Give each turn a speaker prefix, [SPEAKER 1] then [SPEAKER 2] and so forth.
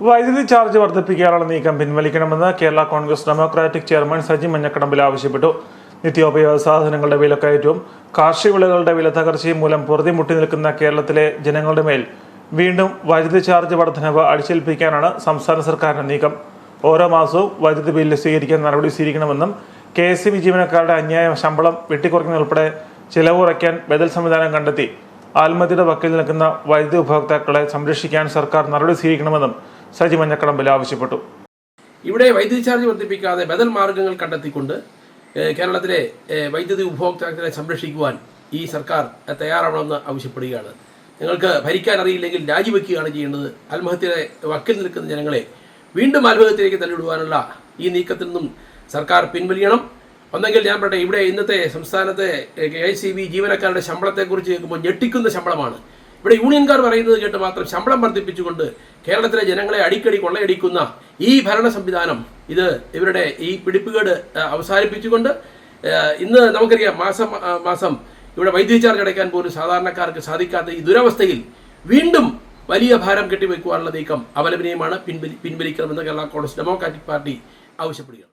[SPEAKER 1] വൈദ്യുതി ചാർജ് വർദ്ധിപ്പിക്കാനുള്ള നീക്കം പിൻവലിക്കണമെന്ന് കേരള കോൺഗ്രസ് ഡെമോക്രാറ്റിക് ചെയർമാൻ സജി മഞ്ഞക്കടമ്പിൽ ആവശ്യപ്പെട്ടു. നിത്യോപയോഗ സാധനങ്ങളുടെ വിലക്കയറ്റവും കാർഷിക വിളകളുടെ വില തകർച്ചയും മൂലം പൊറുതിമുട്ടി നിൽക്കുന്ന കേരളത്തിലെ ജനങ്ങളുടെ മേൽ വീണ്ടും വൈദ്യുതി ചാർജ് വർധനവ് അടിച്ചേൽപ്പിക്കാനാണ് സംസ്ഥാന സർക്കാരിന്റെ നീക്കം. ഓരോ മാസവും വൈദ്യുതി ബില്ല് സ്വീകരിക്കാൻ നടപടി സ്വീകരിക്കണമെന്നും കെ എസ് ബി ജീവനക്കാരുടെ അന്യായ ശമ്പളം വെട്ടിക്കുറയ്ക്കുന്നതുൾപ്പെടെ ചിലവ് കുറയ്ക്കാൻ ബദൽ സംവിധാനം കണ്ടെത്തി. ആത്മഹത്യയുടെ വക്കിൽ നിൽക്കുന്ന വൈദ്യുതി ഉപഭോക്താക്കളെ സംരക്ഷിക്കാൻ സർക്കാർ നടപടി സ്വീകരിക്കണമെന്നും സജി മഞ്ഞക്കടമ്പിൽ ആവശ്യപ്പെട്ടു.
[SPEAKER 2] ഇവിടെ വൈദ്യുതി ചാർജ് വർദ്ധിപ്പിക്കാതെ ബദൽ മാർഗങ്ങൾ കണ്ടെത്തിക്കൊണ്ട് കേരളത്തിലെ വൈദ്യുതി ഉപഭോക്താക്കളെ സംരക്ഷിക്കുവാൻ ഈ സർക്കാർ തയ്യാറാവണമെന്ന് ആവശ്യപ്പെടുകയാണ്. നിങ്ങൾക്ക് ഭരിക്കാൻ അറിയില്ലെങ്കിൽ രാജിവെക്കുകയാണ് ചെയ്യേണ്ടത്. ആത്മഹത്യയുടെ വക്കിൽ നിൽക്കുന്ന ജനങ്ങളെ വീണ്ടും ആത്മഹത്യയിലേക്ക് തള്ളിവിടുവാനുള്ള ഈ നീക്കത്തിൽ നിന്നും സർക്കാർ പിൻവലിയണം. ഒന്നെങ്കിൽ ഞാൻ പറയട്ടെ ഇവിടെ ഇന്നത്തെ സംസ്ഥാനത്തെ കെ ഐ സി ബി ജീവനക്കാരുടെ ശമ്പളത്തെക്കുറിച്ച് കേൾക്കുമ്പോൾ ഞെട്ടിക്കുന്ന ശമ്പളമാണ്. ഇവിടെ യൂണിയൻകാർ പറയുന്നത് കേട്ട് മാത്രം ശമ്പളം വർദ്ധിപ്പിച്ചുകൊണ്ട് കേരളത്തിലെ ജനങ്ങളെ അടിക്കടി കൊള്ളയടിക്കുന്ന ഈ ഭരണ സംവിധാനം ഇത് ഇവരുടെ ഈ പിടിപ്പുകേട് അവസാനിപ്പിച്ചുകൊണ്ട് ഇന്ന് നമുക്കറിയാം മാസം മാസം ഇവിടെ വൈദ്യുതി ചാർജ് അടയ്ക്കാൻ പോലും സാധാരണക്കാർക്ക് സാധിക്കാത്ത ഈ ദുരവസ്ഥയിൽ വീണ്ടും വലിയ ഭാരം കെട്ടിവെക്കുവാനുള്ള നീക്കം അപലപനീയമാണ്. പിൻവലി പിൻവലിക്കണമെന്ന് കേരള കോൺഗ്രസ് ഡെമോക്രാറ്റിക് പാർട്ടി ആവശ്യപ്പെടുകയാണ്.